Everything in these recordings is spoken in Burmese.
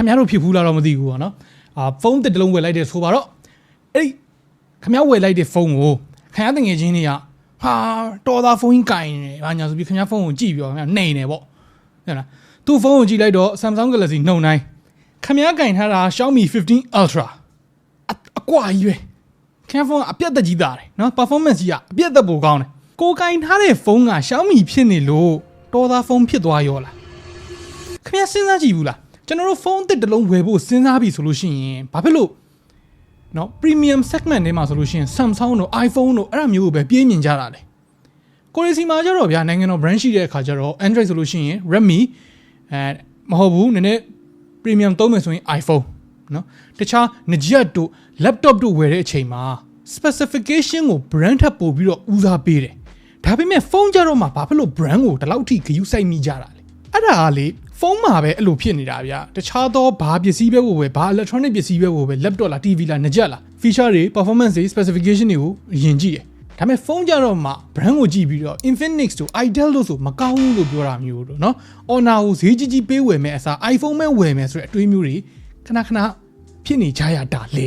ခင်ဗျားတို့ဖြစ်ဘူးလားတော့မသိဘူးပေါ့နော်အာဖုန်းတစ်တလုံးဝယ်လိုက်တယ်ဆိုပါတော့အဲ့ဒီခင်ဗျားဝယ်လိုက်တဲ့ဖုန်းကိုခင်ဗျားတငယ်ချင်းတွေကဟာတော်သားဖုန်းကြီးကင်နေဘာညာဆိုပြီးခင်ဗျားဖုန်းကိုကြည့်ပြီးတော့ခင်ဗျားနှိမ်နေပေါ့ဟုတ်လားသူ့ဖုန်းကိုကြည့်လိုက်တော့ Samsung Galaxy Note 9ခင်ဗျားကင်ထားတာ Xiaomi 15 Ultra အအကွာကြီးပဲခင်ဗျားဖုန်းကအပြတ်သက်ကြီးသားတယ်နော် performance ကြီးကအပြတ်သက်ပိုကောင်းတယ်ကိုကင်ထားတဲ့ဖုန်းက Xiaomi ဖြစ်နေလို့တော်သားဖုန်းဖြစ်သွားရောလားခင်ဗျာစဉ်းစားကြည့်ဘူးလား ကျွန်တော်တို့ဖုန်းအသစ်တစ်လုံးဝယ်ဖို့စဉ်းစားပြီဆိုလို့ရှိရင်ဘာဖြစ်လို့နော် premium segment ထဲမှာဆိုလို့ရှိရင် Samsung တို့ iPhone တို့အဲ့ဒါမျိုးကိုပဲပြေးမြင်ကြတာလေကိုရီစီမှာကျတော့ဗျာနိုင်ငံတော် brand ရှိတဲ့အခါကျတော့ Android ဆိုလို့ရှိရင် Redmi အဲမဟုတ်ဘူးနည်းနည်း premium သုံးမယ်ဆိုရင် iPhone နော်တခြား Najat တို့ laptop တို့ဝယ်တဲ့အချိန်မှာ specification ကို brand ထပ်ပို့ပြီးတော့ဦးစားပေးတယ်ဒါပေမဲ့ဖုန်းကြတော့မှဘာဖြစ်လို့ brand ကိုဒီလောက်ထိဂရုစိုက်မိကြတာလဲအဲ့ဒါကလေ ဖုန်းမှာပဲအဲ့လိုဖြစ်နေတာဗျာတခြားသောဘာပစ္စည်းပဲဝယ်ဝယ်ဘာ electronic ပစ္စည်းပဲဝယ်ဝယ် laptop လား TV လား NGT လား feature တွေ performance တွေ specification တွေကိုယင်ကြည့်တယ်ဒါပေမဲ့ဖုန်းကြတော့မှ brand ကိုကြည့်ပြီးတော့ Infinix တို့ Itel တို့ဆိုမကောင်းဘူးလို့ပြောတာမျိုးတို့เนาะ Honor ကိုဈေးကြီးကြီးပေးဝယ်မယ်အစား iPhone ပဲဝယ်မယ်ဆိုတဲ့အတွေးမျိုးတွေခဏခဏဖြစ်နေကြရတာလေ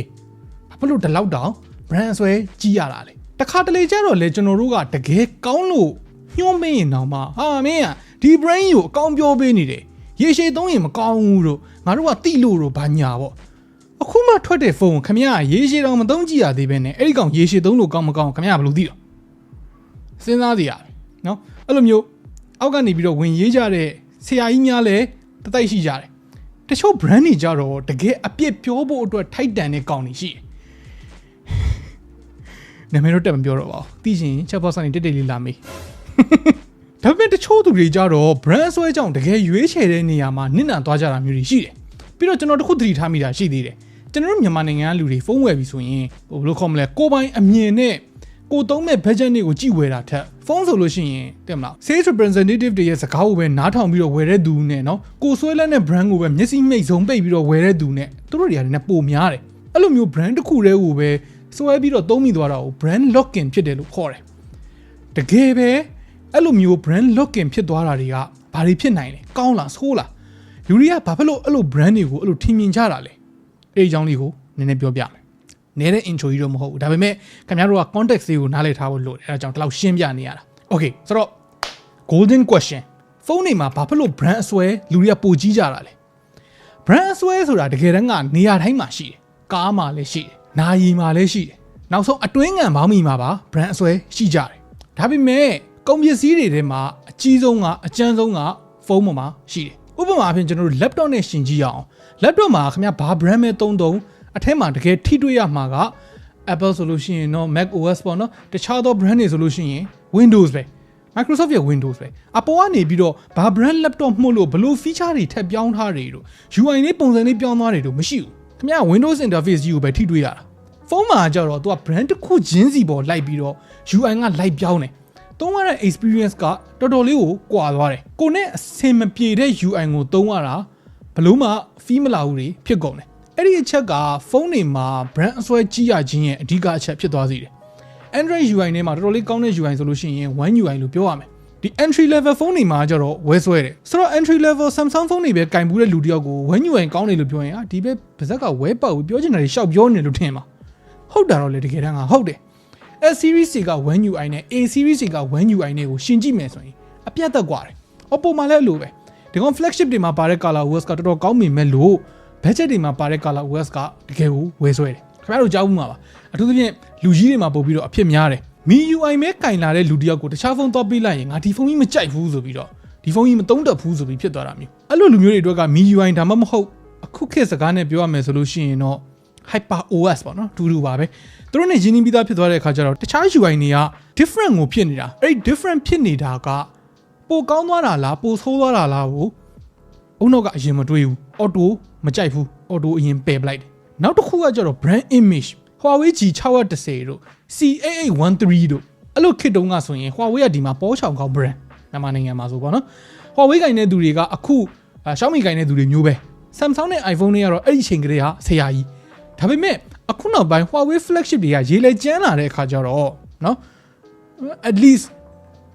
ဘာဖြစ်လို့ဒီလောက်တောင် brand အဆွဲကြီးရတာလဲတခါတလေကျတော့လေကျွန်တော်တို့ကတကယ်ကောင်းလို့ညှို့မင်းရင်တော့မှဟာမင်းကဒီ brain ကိုအကောင်းပြောပေးနေတယ် ရေရှည်သုံးရင်မကောင်းဘူးတို့ငါတို့ကတိလို့တို့ဘာညာပေါ့အခုမှထွက်တဲ့ဖုန်းခမရရေရှည်တော့မသုံးကြည့်ရသေးပဲနဲ့အဲ့ဒီကောင်ရေရှည်သုံးလို့ကောင်းမကောင်းခမရဘယ်လိုသိတော့စဉ်းစားစီရတယ်နော်အဲ့လိုမျိုးအောက်ကနေပြီးတော့ဝင်ရေးကြတဲ့ဆရာကြီးများလည်းတတိုက်ရှိကြတယ်တချို့ brand တွေကြတော့တကယ်အပြစ်ပြောဖို့အတွက်ထိုက်တန်တဲ့ကောင်တွေရှိတယ်နာမည်တော့တက်မပြောတော့ပါဘူးသိချင်ချက်ဘော့ဆိုင်တက်တက်လေးလာမေး ဒါပေမဲ့တချို့သူတွေကြတော့ brand ဆွဲကြောင့်တကယ်ရွေးချယ်တဲ့နေရာမှာနစ်နာသွားကြတာမျိုးတွေရှိတယ်ပြီးတော့ကျွန်တော်တခုသတိထားမိတာရှိသေးတယ်ကျွန်တော်တို့မြန်မာနိုင်ငံကလူတွေဖုန်းဝယ်ပြီဆိုရင်ဟိုဘယ်လိုခေါ်မလဲကိုယ်ပိုင်အမြင်နဲ့ကိုသုံးမဲ့ budget တွေကိုကြည့်ဝယ်တာထက်ဖုန်းဆိုလို့ရှိရင်တဲ့မလား sales representative တွေရဲ့စကားကိုပဲနားထောင်ပြီးတော့ဝယ်တဲ့သူနဲ့နော်ကိုဆွဲလက်နဲ့ brand ကိုပဲမျက်စိမိတ်ဆုံးပိတ်ပြီးတော့ဝယ်တဲ့သူနဲ့သူတို့တွေကလည်းပိုများတယ်အဲ့လိုမျိုး brand တစ်ခုတည်းကိုပဲဆွဲပြီးတော့သုံးမိသွားတာကို brand lock-in ဖြစ်တယ်လို့ခေါ်တယ်တကယ်ပဲ အဲ့လိုမျိုး brand lock-in ဖြစ်သွားတာတွေကဘာတွေဖြစ်နိုင်လဲကောင်းလားဆိုးလားလူတွေကဘာဖြစ်လို့အဲ့လို brand တွေကိုအဲ့လိုထင်မြင်ကြတာလဲအဲ့ဒီအကြောင်းလေးကိုနည်းနည်းပြောပြမယ်နေတဲ့ intro ကြီးတော့မဟုတ်ဘူးဒါပေမဲ့ခင်ဗျားတို့က context လေးကိုနားလည်ထားဖို့လိုတယ်အဲဒါကြောင့်ဒီလောက်ရှင်းပြနေရတာ okay ဆိုတော့ golden question ဖုန်းတွေမှာဘာဖြစ်လို့ brand အစွဲလူတွေကပိုကြီးကြတာလဲ brand အစွဲဆိုတာတကယ်တမ်းကနေရာတိုင်းမှာရှိတယ်ကားမှာလည်းရှိတယ်နာယီမှာလည်းရှိတယ်နောက်ဆုံးအတွင်းငံပေါင်းမီမှာပါ brand အစွဲရှိကြတယ်ဒါပေမဲ့ ကုန်ပစ္စည်းတွေထဲမှာအကြီးဆုံးကအကျန်းဆုံးကဖုန်းပေါ်မှာရှိတယ်ဥပမာအဖြစ်ကျွန်တော်တို့ laptop နဲ့ရှင်ကြည့်ရအောင် laptop မှာခင်ဗျာဘာ brand ပဲသုံးသုံးအထက်မှာတကယ်ထိတွေ့ရမှာက Apple ဆိုလို့ရှိရင်တော့ Mac OS ပေါ့နော်တခြားသော brand တွေဆိုလို့ရှိရင် Windows ပဲ Microsoft ရဲ့ Windows ပဲအပေါ်ကနေပြီးတော့ဘာ brand laptop မှုလို့ဘလို့ feature တွေထပ်ပြောင်းထားတွေတို့ UI လေးပုံစံလေးပြောင်းသွားတယ်တို့မရှိဘူးခင်ဗျာ Windows interface ကြီးကိုပဲထိတွေ့ရတာဖုန်းမှာကြတော့ तू က brand တစ်ခုချင်းစီပေါ်လိုက်ပြီးတော့ UI ကလိုက်ပြောင်းတယ် သုံးရတဲ့ experience ကတော်တော်လေးကိုကွာသွားတယ်ကိုနဲ့အဆင်မပြေတဲ့ UI ကိုသုံးရတာဘလို့မှ fee မလာဘူးတွေဖြစ်ကုန်တယ်အဲ့ဒီအချက်ကဖုန်းတွေမှာ brand အစွဲကြီးရခြင်းရဲ့အဓိကအချက်ဖြစ်သွားစေတယ် Android UI ထဲမှာတော်တော်လေးကောင်းတဲ့ UI ဆိုလို့ရှိရင် One UI လို့ပြောရမယ်ဒီ entry level ဖုန်းတွေမှာကျတော့ဝဲဆွဲတယ်ဆိုတော့ entry level Samsung ဖုန်းတွေပဲကင်ဘူးတဲ့လူတယောက်ကို One UI ကောင်းတယ်လို့ပြောရင်ဟာဒီဘက်ပါဇက်ကဝဲပေါက်ပြီးပြောချင်တာတွေရှောက်ပြောနေတယ်လို့ထင်ပါဟုတ်တာတော့လေတကယ်တမ်းကဟုတ်တယ် S series တွေက One UI နဲ့ A series တွေက One UI နဲ့ကိုရှင်ကြည့်မယ်ဆိုရင်အပြတ်သက်กว่าတယ် Oppo မှာလည်းလိုပဲဒီကောင် flagship တွေမှာပါတဲ့ color OS ကတော်တော်ကောင်းမိမဲ့လို့ budget တွေမှာပါတဲ့ color OS ကတကယ်ကိုဝဲဆွဲတယ်ခင်ဗျားတို့ကြားဘူးမှာပါအထူးသဖြင့်လူကြီးတွေမှာပို့ပြီးတော့အဖြစ်များတယ်မီ UI မဲကင်လာတဲ့လူတယောက်ကိုတခြားဖုန်းတော့ပေးလိုက်ရင်ငါဒီဖုန်းကြီးမကြိုက်ဘူးဆိုပြီးတော့ဒီဖုန်းကြီးမသုံးတတ်ဘူးဆိုပြီးဖြစ်သွားတာမျိုးအဲ့လိုလူမျိုးတွေအတွက်ကမီ UI ဒါမှမဟုတ်အခုခေတ်စကားနဲ့ပြောရမယ်ဆိုလို့ရှိရင်တော့ Hyper OS ပေါ့နော်တူတူပါပဲ သူတို့နဲ့ရင်းနှီးပြီးသားဖြစ်သွားတဲ့အခါကျတော့တခြား UI တွေက different ကိုဖြစ်နေတာအဲ့ဒီ different ဖြစ်နေတာကပိုကောင်းသွားတာလားပိုဆိုးသွားတာလားကိုအုံတော့ကအရင်မတွေးဘူး auto မကြိုက်ဘူး auto အရင်ပယ်ပလိုက်တယ်နောက်တစ်ခုကကျတော့ brand image Huawei G610 တို့ C8813 တို့အဲ့လိုခစ်တုံးကဆိုရင် Huawei ကဒီမှာပေါ်ချောင်ကောင်း brand မြန်မာနိုင်ငံမှာဆိုပေါ့နော် Huawei ကင်တဲ့သူတွေကအခု Xiaomi ကင်တဲ့သူတွေမျိုးပဲ Samsung နဲ့ iPhone တွေကတော့အဲ့ဒီအချိန်ကလေးဟာဆရာကြီးဒါပေမဲ့ အခုနောက်ပိုင်း Huawei flagship တွေကရေးလဲကျန်းလာတဲ့အခါကျတော့เนาะ at least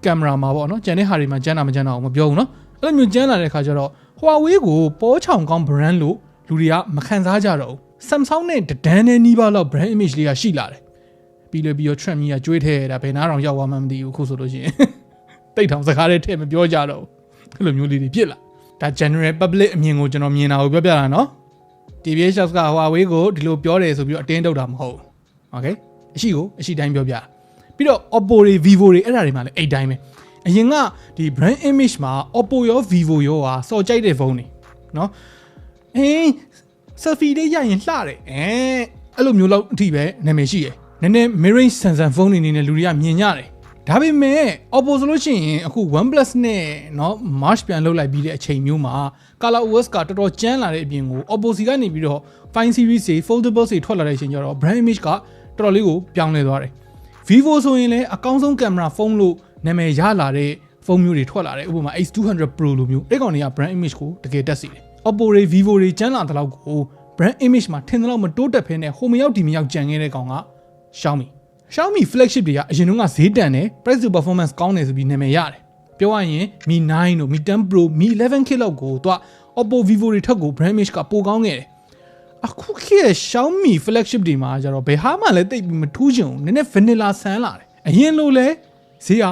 ကင်မရာမှာပေါ့နော်ကျန်တဲ့ဟာတွေမှာကျန်းတာမကျန်းတာအောင်မပြောဘူးเนาะအဲ့လိုမျိုးကျန်းလာတဲ့အခါကျတော့ Huawei ကိုပေါ်ချောင်ကောင်း brand လို့ လူတွေကမခံစားကြတော့ဘူး Samsung နဲ့တဒန်းနဲ့နီးပါးလောက် brand image လေးကရှိလာတယ်ပြီးလို့ပြီးတော့ Trump ကြီးကကြွေးထဲတာဘယ်နာတော့ရောက်သွားမှမသိဘူးခုဆိုလို့ရှိရင် တိတ်ထောင်စကားတွေထည့်မပြောကြတော့ဘူးအဲ့လိုမျိုးလေးတွေဖြစ်လာဒါ general public အမြင်ကိုကျွန်တော်မြင်တာကိုပြောပြတာနော် TVH Shops က Huawei ကိုဒီလိုပြောတယ်ဆိုပြီးတော့အတင်းထုတ်တာမဟုတ်ဘူး okay အရှိကိုအရှိတိုင်းပြောပြတာပြီးတော့ Oppo တွေ Vivo တွေအဲ့ဒါတွေမှလည်းအဲ့တိုင်းပဲအရင်ကဒီ brand image မှာ Oppo ရော Vivo ရောဟာစော်ကြိုက်တဲ့ဖုန်းတွေနော်အင်း selfie လေးရရင်လှတယ်အဲအဲ့လိုမျိုးလောက်အထိပဲနာမည်ရှိရယ်နည်းနည်း mirroring sensor ဖုန်းတွေနေနဲ့လူတွေကမြင်ကြတယ် ဒါပေမဲ့ Oppo ဆိုလို့ရှိရင်အခု OnePlus နဲ့เนาะ March ပြန်လုပ်လိုက်ပြီးတဲ့အချိန်မျိုးမှာ ColorOS ကတော်တော်ကျန်းလာတဲ့အပြင်ကို Oppo စီကနေပြီးတော့ Find Series တွေ Foldable တွေထွက်လာတဲ့အချိန်ကျတော့ brand image ကတော်တော်လေးကိုပြောင်းလဲသွားတယ် Vivo ဆိုရင်လည်းအကောင်းဆုံးကင်မရာဖုန်းလို့နာမည်ရလာတဲ့ဖုန်းမျိုးတွေထွက်လာတယ်ဥပမာ X200 Pro လိုမျိုးအဲ့ကောင်တွေက brand image ကိုတကယ်တက်စီတယ် Oppo တွေ Vivo တွေကျန်းလာတဲ့လောက်ကို brand image မှာထင်တဲ့လောက်မတိုးတက်ဖ ೇನೆ ဟိုမရောက်ဒီမရောက်ကြံခဲ့တဲ့ကောင်က Xiaomi Xiaomi flagship တွေကအရင်တုန်းကဈေးတန်တယ် price to performance ကောင်းတယ်ဆိုပြီးနာမည်ရတယ်ပြောရရင် Mi 9တို့ Mi 10 Pro Mi 11K လောက်ကိုသူက Oppo Vivo တွေထက်ကို brand image ကပိုကောင်းခဲ့တယ်အခုခေတ် Xiaomi flagship တွေမှာကျတော့ဘယ်ဟာမှလည်းတိတ်ပြီးမထူးချင်ဘူးနည်းနည်း vanilla ဆန်းလာတယ်အရင်လိုလဲဈေးက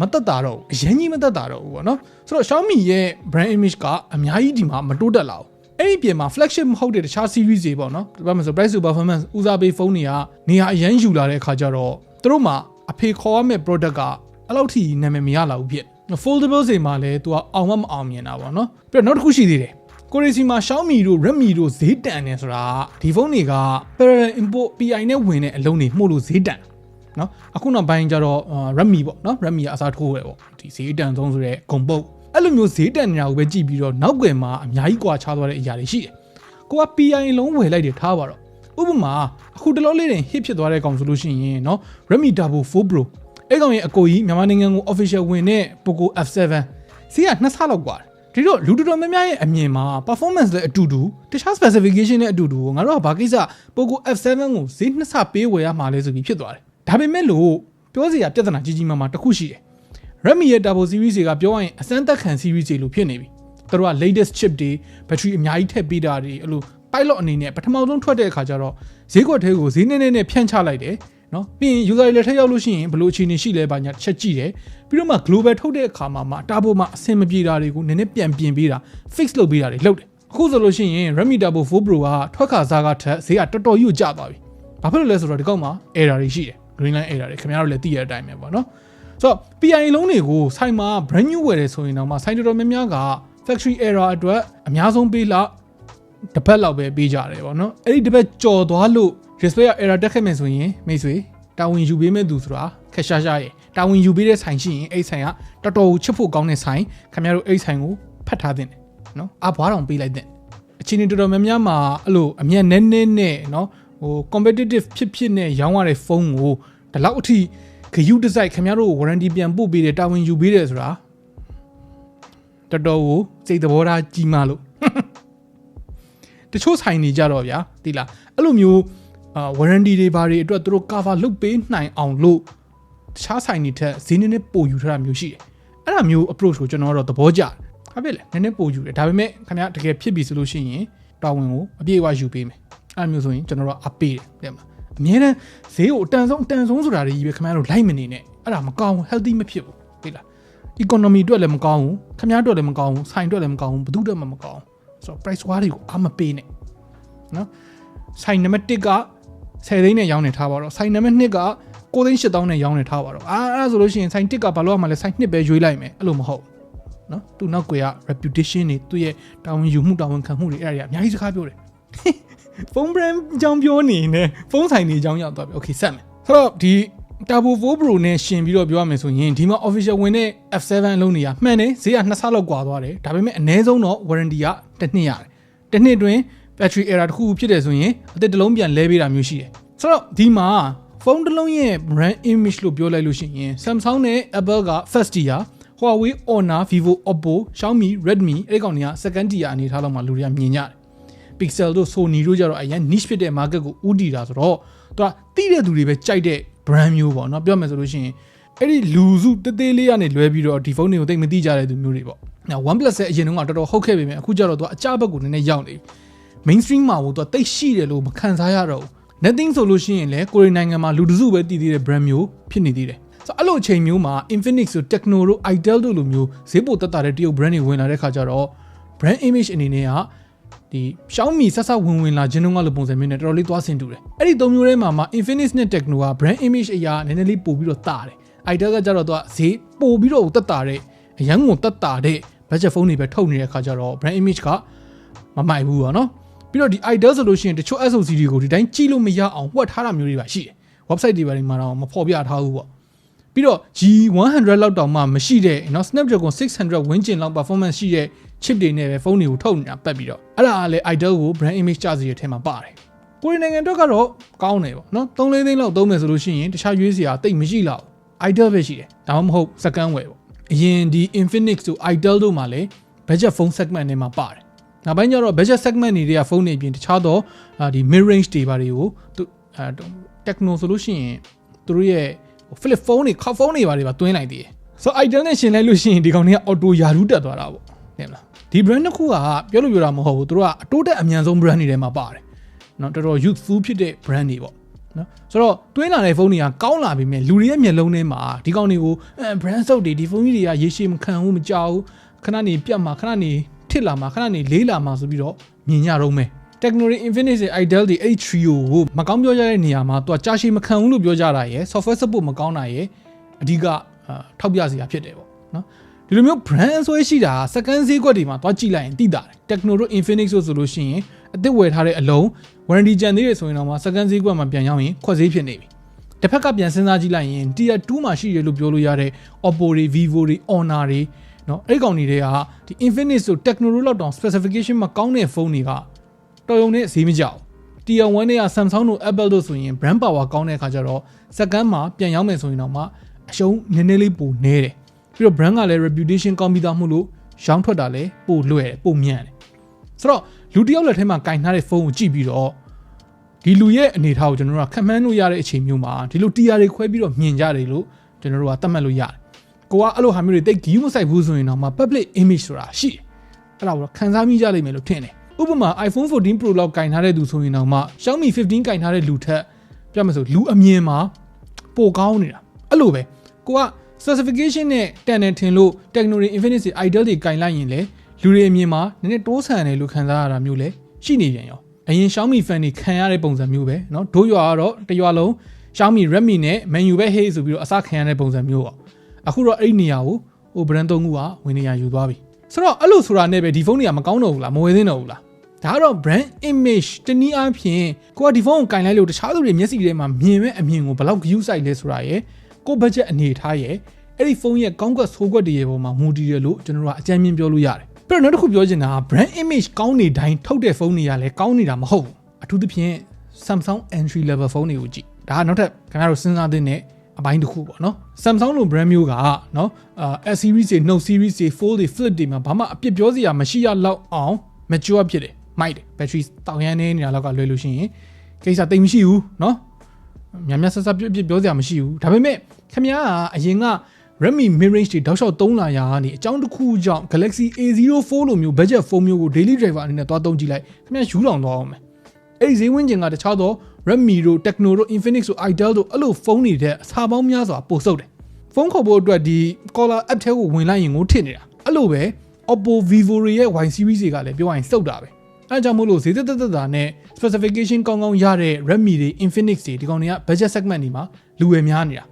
မတက်တာတော့ဘူးအရင်ကြီးမတက်တာတော့ဘူးပေါ့နော်ဆိုတော့ Xiaomi ရဲ့ brand image ကအများကြီးဒီမှာမတိုးတက်လာဘူး အဲ့ဒီပြင်မှာ flagship မဟုတ်တဲ့တခြား series တွေပေါ့နော်ဒါပေမဲ့ဆို price to performance ဦးစားပေးဖုန်းတွေကနေရာအရန်ယူလာတဲ့အခါကျတော့သူတို့မှာအဖေခေါ်ရမယ့် product ကအဲ့လောက်ထိနာမည်မရလာဘူးဖြစ် foldable တွေမှာလည်းသူကအောင်မမအောင်မြင်တာပေါ့နော်ပြီးတော့နောက်တစ်ခုရှိသေးတယ်ကိုရီစီမှာ Xiaomi တို့ Redmi တို့ဈေးတန်နေဆိုတာဒီဖုန်းတွေက parallel import PI နဲ့ဝင်တဲ့အလုံးတွေမှုလို့ဈေးတန်နော်အခုနောက်ပိုင်းကျတော့ Redmi ပေါ့နော် Redmi ကအစားထိုးရပေါ့ဒီဈေးတန်ဆုံးဆိုတဲ့ဂုံပုတ် အဲ့လိုမျိုးဈေးတန်နေတာကိုပဲကြည့်ပြီးတော့နောက်ွယ်မှာအများကြီးကွာခြားသွားတဲ့အရာတွေရှိတယ်ကိုက PI လုံးဝယ်လိုက်တယ်ထားပါတော့ဥပမာအခုတလုံးလေးတင် hit ဖြစ်သွားတဲ့ကောင်ဆိုလို့ရှိရင်เนาะ Redmi Turbo 4 Pro အဲ့ကောင်ရဲ့အကိုကြီးမြန်မာနိုင်ငံကို official ဝင်တဲ့ Poco F7 စီးကနှစ်ဆလောက်กว่าဒီတော့လူတော်တော်များများရဲ့အမြင်မှာ performance လည်းအတူတူတခြား specification လည်းအတူတူငါတို့ကဘာကိစ္စ Poco F7 ကိုဈေးနှစ်ဆပေးဝယ်ရမှာလဲဆိုပြီးဖြစ်သွားတယ်ဒါပေမဲ့လို့ပြောစရာပြဿနာကြီးကြီးမားမားတစ်ခုရှိတယ် Redmi ရဲ့ Turbo series တွေကပြောရရင်အစမ်းသက်ခံ series တွေလို့ဖြစ်နေပြီသူတို့က latest chip တွေ battery အများကြီးထည့်ပေးတာတွေအဲ့လို pilot အနေနဲ့ပထမဆုံးထွက်တဲ့အခါကျတော့ဈေးကွက်ထဲကိုဈေးနည်းနည်းနဲ့ဖြန့်ချလိုက်တယ်နော်ပြီးရင် user တွေလည်းထည့်ရောက်လို့ရှိရင်ဘယ်လိုအခြေအနေရှိလဲဘာညာချက်ကြည့်တယ်ပြီးတော့မှ global ထုတ်တဲ့အခါမှာမှ turbo မှာအဆင်မပြေတာတွေကိုနည်းနည်းပြန်ပြင်ပေးတာ fix လုပ်ပေးတာတွေလုပ်တယ်အခုဆိုလို့ရှိရင် Redmi Turbo 4 Pro ကထွက်ခါစားကထက်ဈေးကတော်တော်ကြီးကိုကျသွားပြီဘာဖြစ်လို့လဲဆိုတော့ဒီကောက်မှာ error တွေရှိတယ် green line error တွေခင်ဗျားတို့လည်းသိရတဲ့အတိုင်းပဲပေါ့နော် ဆိုတော့ PI လုံးတွေကိုဆိုင်မှာ brand new ဝယ်တယ်ဆိုရင်တော့မှဆိုင်တော်တော်များများက factory error အတွက်အများဆုံးပေးလာတစ်ပတ်လောက်ပဲပေးကြတယ်ပေါ့နော်အဲ့ဒီတစ်ပတ်ကြော်သွားလို့ display က error တက်ခဲ့မယ်ဆိုရင်မိတ်ဆွေတာဝန်ယူပေးမဲ့သူဆိုတာခက်ရှားရှားရဲ့တာဝန်ယူပေးတဲ့ဆိုင်ရှိရင်အဲ့ဆိုင်ကတော်တော်ချစ်ဖို့ကောင်းတဲ့ဆိုင်ခင်ဗျားတို့အဲ့ဆိုင်ကိုဖတ်ထားတဲ့နော်အဘွားတော်ပေးလိုက်တဲ့အချိန်တော်တော်များများမှာအဲ့လိုအမျက်နဲနဲနဲ့နော်ဟို competitive ဖြစ်ဖြစ်နဲ့ရောင်းရတဲ့ဖုန်းကိုဒီလောက်အထိ ဂယုတစိုက်ခင်ဗျားတို့ warranty ပြန်ပို့ပေးတယ်တာဝန်ယူပေးတယ်ဆိုတာတော်တော်ကိုစိတ်သဘောထားကြီးမားလို့တချို့ဆိုင်နေကြတော့ဗျာဒီလားအဲ့လိုမျိုးအာ warranty တွေဘာတွေအတွက်သူတို့ cover လုပ်ပေးနိုင်အောင်လို့တခြားဆိုင်တွေထက်ဈေးနည်းနည်းပိုယူထားတာမျိုးရှိတယ်အဲ့ဒါမျိုး approach ကိုကျွန်တော်ကတော့သဘောကျတယ်ဟုတ်ပြီလေနည်းနည်းပိုယူတယ်ဒါပေမဲ့ခင်ဗျားတကယ်ဖြစ်ပြီဆိုလို့ရှိရင်တာဝန်ကိုအပြည့်အဝယူပေးမယ်အဲ့မျိုးဆိုရင်ကျွန်တော်တို့အပေးတယ်တဲ့မှာ အများနဲ့ဈေးကိုအတန်ဆုံးအတန်ဆုံးဆိုတာတွေကြီးပဲခင်ဗျားတို့လိုက်မနေနဲ့အဲ့ဒါမကောင်းဘူး healthy မဖြစ်ဘူးသိလား economy အတွက်လည်းမကောင်းဘူးခင်ဗျားအတွက်လည်းမကောင်းဘူးဆိုင်အတွက်လည်းမကောင်းဘူးဘယ်သူအတွက်မှမကောင်းဘူးဆိုတော့ price war တွေကိုအမပေးနဲ့နော်ဆိုင်နံပါတ်1က10သိန်းနဲ့ရောင်းနေထားပါတော့ဆိုင်နံပါတ်2က9သိန်း8000နဲ့ရောင်းနေထားပါတော့အာအဲ့ဒါဆိုလို့ရှိရင်ဆိုင်1ကဘာလို့ရမှာလဲဆိုင်2ပဲရွေးလိုက်မယ်အဲ့လိုမဟုတ်နော်သူနောက်ကွယ်က reputation တွေသူ့ရဲ့တာဝန်ယူမှုတာဝန်ခံမှုတွေအဲ့ဒါတွေအများကြီးစကားပြောတယ် ဖုန်း brand အကြောင်းပြောနေနေဖုန်းဆိုင်တွေအကြောင်းရောက်သွားပြီ okay ဆက်မယ်ဆိုတော့ဒီ Turbo 4 Pro နဲ့ရှင်ပြီးတော့ပြောရမယ်ဆိုရင်ဒီမှာ official ဝင်တဲ့ F7 အလုံးတွေကမှန်တယ်ဈေးကနှစ်ဆလောက်ကွာသွားတယ်ဒါပေမဲ့အနည်းဆုံးတော့ warranty ကတစ်နှစ်ရတယ်တစ်နှစ်တွင် battery error တစ်ခုဖြစ်တယ်ဆိုရင်အသစ်တစ်လုံးပြန်လဲပေးတာမျိုးရှိတယ်ဆိုတော့ဒီမှာဖုန်းတစ်လုံးရဲ့ brand image လို့ပြောလိုက်လို့ရှိရင် Samsung နဲ့ Apple က first tier Huawei Honor Vivo Oppo Xiaomi Redmi အဲ့ဒီကောင်တွေက second tier အနေထားလောက်မှလူတွေကမြင်ကြတယ် Pixel တို့ Sony တို့ကြတော့အရင် niche ဖြစ်တဲ့ market ကိုဦးတည်တာဆိုတော့သူကတိတဲ့သူတွေပဲကြိုက်တဲ့ brand မျိုးပေါ့เนาะပြောမယ်ဆိုလို့ရှိရင်အဲ့ဒီလူစုတေးသေးလေးကနေလွဲပြီးတော့ဒီဖုန်းတွေကိုသိမသိကြတဲ့သူမျိုးတွေပေါ့။ Now OnePlus ရဲ့အရင်တုန်းကတော်တော်ဟုတ်ခဲ့ပေမဲ့အခုကျတော့သူကအကြဘက်ကိုနည်းနည်းရောက်နေပြီ။ mainstream မှာကိုသူကတိတ်ရှိတယ်လို့မခံစားရတော့ဘူး nothing ဆိုလို့ရှိရင်လည်းကိုရီးနိုင်ငံမှာလူတစုပဲတည်တည်တဲ့ brand မျိုးဖြစ်နေသေးတယ်ဆိုတော့အဲ့လိုအချိန်မျိုးမှာ Infinix ဆို Techno တို့ Itel တို့လိုမျိုးဈေးပိုတက်တာတဲ့တရုတ် brand တွေဝင်လာတဲ့ခါကျတော့ brand image အနေနဲ့က ဒီ Xiaomi ဆက်ဆက်ဝင်ဝင်လာခြင်းတော့ကလိုပုံစံမျိုးနဲ့တော်တော်လေးသွားဆင်တူတယ်အဲ့ဒီသုံးမျိုးထဲမှာမှာ Infinix နဲ့ Techno က brand image အရာနည်းနည်းလေးပို့ပြီးတော့တာတယ် Itel ကကြတော့သူကဈေးပို့ပြီးတော့တက်တာတဲ့အရန်ကိုတက်တာတဲ့ budget phone တွေပဲထုတ်နေတဲ့ခါကျတော့ brand image ကမမိုက်ဘူးပေါ့နော်ပြီးတော့ဒီ Itel ဆိုလို့ရှိရင်တချို့ SoC တွေကိုဒီတိုင်းကြည့်လို့မရအောင်ဝှက်ထားတာမျိုးတွေပါရှိတယ် website တွေပါဒီမှာတော့မဖော်ပြထားဘူးပေါ့ပြီးတော့ G100 လောက်တောင်မှမရှိတဲ့เนาะ Snapdragon 600ဝန်းကျင်လောက် performance ရှိတဲ့ chip တွေနဲ့ပဲဖုန်းတွေကိုထုတ်နေတာပတ်ပြီးတော့အဲ့ဒါကလည်း Itel ကို brand image ကျစီရတဲ့ထဲမှာပါတယ်ကိုရီးနိုင်ငံအတွက်ကတော့ကောင်းတယ်ပေါ့နော်3လေးသိန်းလောက်သုံးမယ်ဆိုလို့ရှိရင်တခြားရွေးစရာတိတ်မရှိလောက် Itel ပဲရှိတယ်ဒါမှမဟုတ် second way ပေါ့အရင်ဒီ Infinix တို့ Itel တို့မှာလည်း budget phone segment နဲ့မှာပါတယ်နောက်ပိုင်းကျတော့ budget segment တွေတွေကဖုန်းတွေအပြင်တခြားတော့ဒီ mid range တွေပါတွေကိုသူအဲ techno ဆိုလို့ရှိရင်သူတို့ရဲ့ flip phone တွေခောက်ဖုန်းတွေပါတွေပါတွင်းလိုက်သေးတယ်ဆိုတော့ Itel နဲ့ရှင်လိုက်လို့ရှိရင်ဒီကောင်တွေက auto ယာရူးတက်သွားတာပေါ့နင်မလား ဒီ brand တစ်ခုကပြောလို့ပြောတာမဟုတ်ဘူးသူတို့ကအတိုးတက်အမြန်ဆုံး brand တွေထဲမှာပါတယ်နော်တော်တော် youthful ဖြစ်တဲ့ brand တွေပေါ့နော်ဆိုတော့တွင်းလာတဲ့ဖုန်းတွေကကောင်းလာပြီမြဲလူတွေရဲ့မျက်လုံးထဲမှာဒီကောင်တွေကို brand စုပ်တွေဒီဖုန်းကြီးတွေကရေရှည်မခံဘူးမကြောက်ဘူးခဏနေပြတ်မှာခဏနေထစ်လာမှာခဏနေလေးလာမှာဆိုပြီးတော့မြင်ကြတော့မယ် Technology Infinix ရဲ့ Idol ဒီ H3O ကိုမကောင်းပြောကြတဲ့နေရာမှာသူကကြာရှည်မခံဘူးလို့ပြောကြတာရယ် software support မကောင်းတာရယ်အဓိကထောက်ပြစရာဖြစ်တယ်ပေါ့နော် ဒီလိုမျိုး brand ဆွဲရှိတာ second ဈေးကွက်တွေမှာသွားကြည့်လိုက်ရင်သိတာတယ် Techno တို့ Infinix တို့ဆိုလို့ရှိရင်အသစ်ဝယ်ထားတဲ့အလုံး warranty ကြံသေးတယ်ဆိုရင်တော့မှ second ဈေးကွက်မှာပြန်ရောက်ရင်ခွက်ဈေးဖြစ်နေပြီတစ်ဖက်ကပြန်စဉ်းစားကြည့်လိုက်ရင် Tier 2မှာရှိတယ်လို့ပြောလို့ရတဲ့ Oppo တွေ Vivo တွေ Honor တွေเนาะအဲ့ဒီကောင်တွေကဒီ Infinix တို့ Techno တို့လောက်တောင် specification မကောင်းတဲ့ဖုန်းတွေကတော်ရုံနဲ့ဈေးမကြောက် Tier 1တွေက Samsung တို့ Apple တို့ဆိုရင် brand power ကောင်းတဲ့အခါကျတော့ second မှာပြန်ရောက်မယ်ဆိုရင်တော့မှအရှုံးနည်းနည်းလေးပိုနေတယ် ပြီးတော့ brand ကလည်း reputation ကောင်းပြီးသားမှုလို့ရောင်းထွက်တာလည်းပိုလွယ်တယ်ပိုမြန်တယ်ဆိုတော့လူတစ်ယောက်လက်ထဲမှာကင်ထားတဲ့ဖုန်းကိုကြည့်ပြီးတော့ဒီလူရဲ့အနေအထားကိုကျွန်တော်တို့ကခံမှန်းလို့ရတဲ့အချိန်မျိုးမှာဒီလို TR တွေခွဲပြီးတော့မြင်ကြတယ်လို့ကျွန်တော်တို့ကသတ်မှတ်လို့ရတယ်ကိုကအဲ့လိုဟာမျိုးတွေတိတ်ဂီးမဆိုင်ဘူးဆိုရင်တော့မှ public image ဆိုတာရှိတယ်အဲ့ဒါကိုခံစားမိကြလိမ့်မယ်လို့ထင်တယ်ဥပမာ iPhone 14 Pro လောက်ကင်ထားတဲ့သူဆိုရင်တော့မှ Xiaomi 15ကင်ထားတဲ့လူထက်ပြမဆိုလူအမြင်မှာပိုကောင်းနေတာအဲ့လိုပဲကိုက specification နဲ့တန်တယ်ထင်လို့ Technology Infinity Idol တွေကင်လိုက်ရင်လေလူတွေအမြင်မှာနည်းနည်းတိုးဆန်တယ်လို့ခံစားရတာမျိုးလည်းရှိနေပြန်ရောအရင် Xiaomi fan တွေခံရတဲ့ပုံစံမျိုးပဲเนาะဒိုးရွာကတော့တရွာလုံး Xiaomi Redmi နဲ့ Menu ပဲ hey ဆိုပြီးတော့အစခံရတဲ့ပုံစံမျိုးပေါ့အခုတော့အဲ့ဒီနေရာကိုဟို brand သုံးခုကဝင်နေရယူသွားပြီဆိုတော့အဲ့လိုဆိုတာနဲ့ပဲဒီဖုန်းတွေကမကောင်းတော့ဘူးလားမဝယ်သင့်တော့ဘူးလားဒါကတော့ brand image တနည်းအားဖြင့်ကိုကဒီဖုန်းကိုကင်လိုက်လို့တခြားသူတွေမျက်စိထဲမှာမြင်မဲ့အမြင်ကိုဘယ်လောက် view site လဲဆိုတာရယ် ကို budget အနေထားရယ်အဲ့ဒီဖုန်းရဲ့ကောင်းကွက်ဆိုးကွက်တွေရဲ့ပုံမှာမူတည်ရလို့ကျွန်တော်တို့ကအကြမ်းမြင်ပြောလို့ရတယ်ပြီးတော့နောက်တစ်ခုပြောချင်တာက brand image ကောင်းနေတိုင်းထုတ်တဲ့ဖုန်းတွေကလည်းကောင်းနေတာမဟုတ်ဘူးအထူးသဖြင့် Samsung entry level ဖုန်းတွေကိုကြည့်ဒါကနောက်ထပ်ခင်ဗျားတို့စဉ်းစားသင့်တဲ့အပိုင်းတစ်ခုပေါ့နော် Samsung လို brand မျိုးကနော်အာ S series တွေ Note series တွေ Fold တွေ Flip တွေမှာဘာမှအပြစ်ပြောစရာမရှိရလောက်အောင် mature ဖြစ်တယ်မိုက်တယ် battery တောင်ရမ်းနေနေတာလောက်ကလွယ်လို့ရှိရင်ကိစ္စတိတ်မရှိဘူးနော်များများဆဆပြပြပြောစရာမရှိဘူးဒါပေမဲ့ ခင်ဗျားကအရင်က Redmi mid range တွေတောက်လျှောက်သုံးလာရာကနေအကြောင်းတစ်ခုကြောင့် Galaxy A04 လိုမျိုး budget phone မျိုးကို daily driver အနေနဲ့သွားသုံးကြည့်လိုက်ခင်ဗျားယူလောင်သွားအောင်မယ်အဲ့ဒီဈေးဝန်းကျင်ကတခြားသော Redmi တို့ Tecno တို့ Infinix တို့ Itel တို့အဲ့လိုဖုန်းတွေတဲ့အစာပေါင်းများစွာပို့ဆုပ်တယ်ဖုန်းခေါ်ဖို့အတွက်ဒီ caller app ထဲကိုဝင်လိုက်ရင်ကိုထစ်နေတာအဲ့လိုပဲ Oppo Vivo တွေရဲ့ Y series တွေကလည်းပြောရရင်စုပ်တာပဲအဲကြောင့်မို့လို့ဈေးသက်သက်တာနဲ့ specification ကောင်းကောင်းရတဲ့ Redmi တွေ Infinix တွေဒီကောင်တွေက budget segment တွေမှာလူဝယ်များနေတာ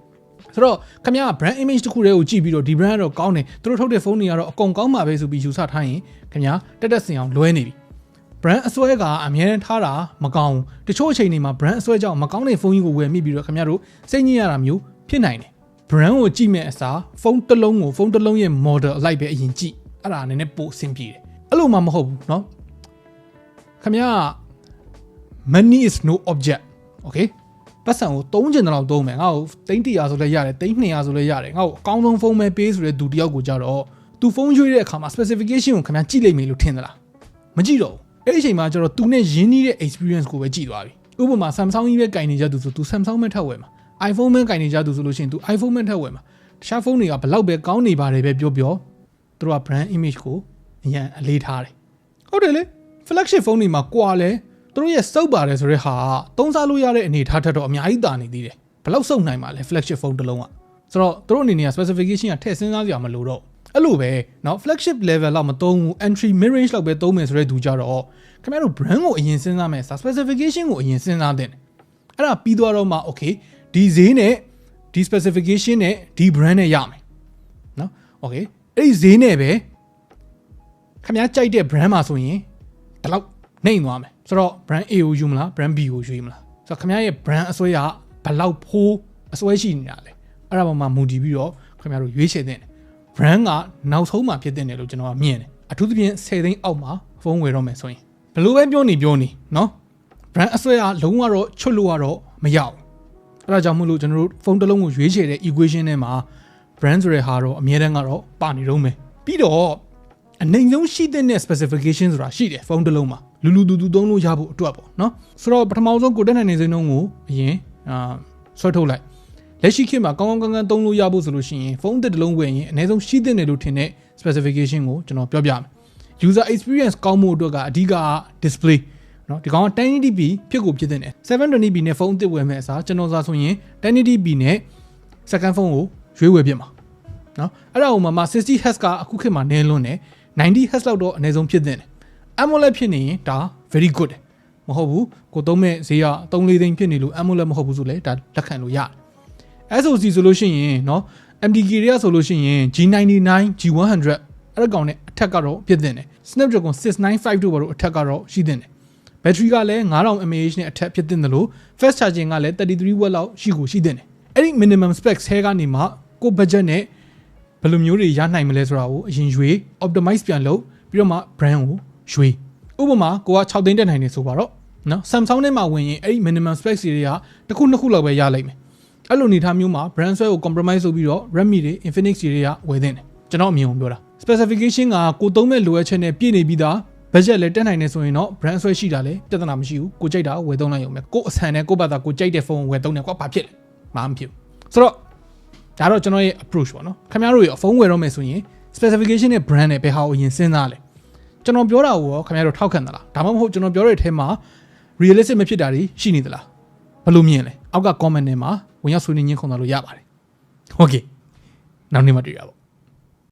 ဆိုတော့ခင်ဗျား brand image တစ်ခုတည်းကိုကြည့်ပြီးတော့ဒီ brand ကတော့ကောင်းတယ်သူတို့ထုတ်တဲ့ဖုန်းတွေကတော့အကုန်ကောင်းပါပဲဆိုပြီးယူဆထားရင်ခင်ဗျားတက်တက်စင်အောင်လွဲနေပြီ brand အစွဲကအများနဲ့ထားတာမကောင်းတချို့အချိန်တွေမှာ brand အစွဲကြောင့်မကောင်းတဲ့ဖုန်းကြီးကိုဝယ်မိပြီးတော့ခင်ဗျားတို့စိတ်ညစ်ရတာမျိုးဖြစ်နိုင်တယ် brand ကိုကြည့်မဲ့အစားဖုန်းတစ်လုံးကိုဖုန်းတစ်လုံးရဲ့ model အလိုက်ပဲအရင်ကြည့်အဲ့ဒါနည်းနည်းပိုအဆင်ပြေတယ်အဲ့လိုမှမဟုတ်ဘူးเนาะခင်ဗျား money is no object okay ပတ်စံကို3ကျင်တော့သုံးမယ်ငါ့ကိုသိန်း100ဆိုလဲရတယ်သိန်း200ဆိုလဲရတယ်ငါ့ကိုအကောင်းဆုံးဖုန်းပဲပေးဆိုတဲ့သူတယောက်ကိုကြတော့သူဖုန်းရွေးတဲ့အခါမှာ specification ကိုခင်ဗျားကြည့်လိုက်မယ်လို့ထင်သလားမကြည့်တော့ဘူးအဲ့ဒီအချိန်မှာကျတော့သူနဲ့ရင်းနှီးတဲ့ experience ကိုပဲကြည့်သွားပြီဥပမာ Samsung ကြီးပဲကင်နေကြသူဆိုသူ Samsung ပဲထပ်ဝယ်မှာ iPhone ပဲကင်နေကြသူဆိုလို့ရှိရင်သူ iPhone ပဲထပ်ဝယ်မှာတခြားဖုန်းတွေကဘလောက်ပဲကောင်းနေပါတယ်ပဲပြောပြောသူတို့က brand image ကိုအရင်အလေးထားတယ်ဟုတ်တယ်လေ flagship ဖုန်းတွေမှာကွာလဲ သူတို့ရဲ့စုပ်ပါတယ်ဆိုတဲ့ဟာကသုံးစားလို့ရတဲ့အနေအထားထက်တော့အများကြီးတာနေသေးတယ်ဘယ်လောက်စုပ်နိုင်မှာလဲ flagship ဖုန်းတစ်လုံးကဆိုတော့သူတို့အနေနဲ့က specification ကထည့်စဉ်းစားစရာမလိုတော့အဲ့လိုပဲเนาะ flagship level လောက်မသုံးဘူး entry mid range လောက်ပဲသုံးမယ်ဆိုတဲ့သူကြတော့ခင်ဗျားတို့ brand ကိုအရင်စဉ်းစားမယ်စာ specification ကိုအရင်စဉ်းစားတဲ့အဲ့ဒါပြီးသွားတော့မှ okay ဒီဈေးနဲ့ဒီ specification နဲ့ဒီ brand နဲ့ရမယ်เนาะ okay အဲ့ဒီဈေးနဲ့ပဲခင်ဗျားကြိုက်တဲ့ brand မှာဆိုရင်ဒီလောက် နှိမ့်သွားမယ်ဆိုတော့ brand A ကိုယူမလား brand B ကိုယူမလားဆိုတော့ခင်ဗျားရဲ့ brand အစွဲကဘယ်လောက်ဖိုးအစွဲရှိနေတာလဲအဲ့ဒါပေါ်မှာမူတည်ပြီးတော့ခင်ဗျားတို့ရွေးချယ်တဲ့ brand ကနောက်ဆုံးမှာဖြစ်တဲ့တယ်လို့ကျွန်တော်ကမြင်တယ်အထူးသဖြင့်10သိန်းအောက်မှာဖုန်းဝယ်တော့မယ်ဆိုရင်ဘယ်လိုပဲပြောနေပြောနေเนาะ brand အစွဲကလုံးဝတော့ချွတ်လို့ကတော့မရဘူးအဲ့ဒါကြောင့်မို့လို့ကျွန်တော်တို့ဖုန်းတစ်လုံးကိုရွေးချယ်တဲ့ equation ထဲမှာ brand ဆိုတဲ့ဟာတော့အများတန်းကတော့ပါနေတော့မယ်ပြီးတော့အနေဆုံးရှိတဲ့ specification ဆိုတာရှိတယ်ဖုန်းတစ်လုံးမှာ လူလူတူတူသုံးလို့ရဖို့အတွက်ပေါ့နော်ဆိုတော့ပထမဆုံးကိုတက်နိုင်နေစိမ့်နှုံးကိုအရင်အာဆွဲထုတ်လိုက်လက်ရှိခေတ်မှာကောင်းကောင်းကန်းကန်းသုံးလို့ရဖို့ဆိုလို့ရှိရင်ဖုန်းတစ်တစ်လုံးဝယ်ရင်အနည်းဆုံးရှိသင့်တယ်လို့ထင်တဲ့ specification ကိုကျွန်တော်ပြောပြမယ် user experience ကောင်းဖို့အတွက်ကအဓိက display နော်ဒီကောင်က 1080p ဖြစ်ကိုဖြစ်တင်တယ် 720p နဲ့ဖုန်းအစ်စ်ဝယ်မဲ့အစားကျွန်တော်သာဆိုရင် 1080p နဲ့ second phone ကိုရွေးဝယ်ပြင်ပါနော်အဲ့ဒါဟိုမှာ 60Hz ကအခုခေတ်မှာနည်းလွန်းတယ် 90Hz လောက်တော့အနည်းဆုံးဖြစ်တင်တယ် AMOLED ဖြစ်နေရင်ဒါ very good တယ်မဟုတ်ဘူးကိုသုံးမဲ့ဈေးက3-4သိန်းဖြစ်နေလို့ AMOLED မဟုတ်ဘူးဆိုလဲဒါလက်ခံလို့ရတယ် SoC ဆိုလို့ရှိရင်เนาะ MTK တွေကဆိုလို့ရှိရင် G99 G100 အဲ့ဒါကောင်နဲ့အထက်ကတော့ဖြစ်တဲ့တယ် Snapdragon 695တို့ဘာလို့အထက်ကတော့ရှိတဲ့တယ်ဘက်ထရီကလည်း9000 mAh နဲ့အထက်ဖြစ်တဲ့တယ်လို့ fast charging ကလည်း33 watt လောက်ရှိကိုရှိတဲ့တယ်အဲ့ဒီ minimum specs ဆဲကနေမှကို budget နဲ့ဘယ်လိုမျိုးတွေရနိုင်မလဲဆိုတာကိုအရင်ရွေး optimize ပြန်လုပ်ပြီးတော့မှ brand ကို ရွေးဥပမာကိုက6သိန်းတက်နိုင်နေဆိုပါတော့နော် Samsung နဲ့မှဝင်ရင်အဲ့ဒီ minimum specs တွေကတစ်ခုနှစ်ခုလောက်ပဲရလိမ့်မယ်အဲ့လိုအနေထားမျိုးမှာ brand ဆွဲကို compromise လုပ်ပြီးတော့ Redmi တွေ Infinix တွေကဝယ်သင့်တယ်ကျွန်တော်အမြင်ကိုပြောတာ specification ကကိုသုံးမဲ့လိုအပ်ချက်နဲ့ပြည့်နေပြီးသား budget လည်းတက်နိုင်နေဆိုရင်တော့ brand ဆွဲရှိတာလည်းပြဿနာမရှိဘူးကိုကြိုက်တာဝယ်သုံးလိုက်ရုံပဲကိုအဆန်နဲ့ကိုဘာသာကိုကြိုက်တဲ့ဖုန်းကိုဝယ်သုံးတယ်ကွာဘာဖြစ်လဲမမဖြစ်ဘူးဆိုတော့ဒါတော့ကျွန်တော်ရဲ့ approach ပေါ့နော်ခင်ဗျားတို့ရဲ့ဖုန်းဝယ်တော့မယ်ဆိုရင် specification နဲ့ brand နဲ့ဘယ်ဟာကိုအရင်စဉ်းစားလဲ ကျွန်တော်ပြောတာကိုရောခင်ဗျားတို့ထောက်ခံသလားဒါမှမဟုတ်ကျွန်တော်ပြောတဲ့အထဲမှာ realistic မဖြစ်တာတွေရှိနေသလားဘယ်လိုမြင်လဲအောက်က comment ထဲမှာဝင်ရောက်ဆွေးနွေးညှင်းခုန်သွားလို့ရပါတယ် okay နောက်နေ့မှတွေ့ရပါ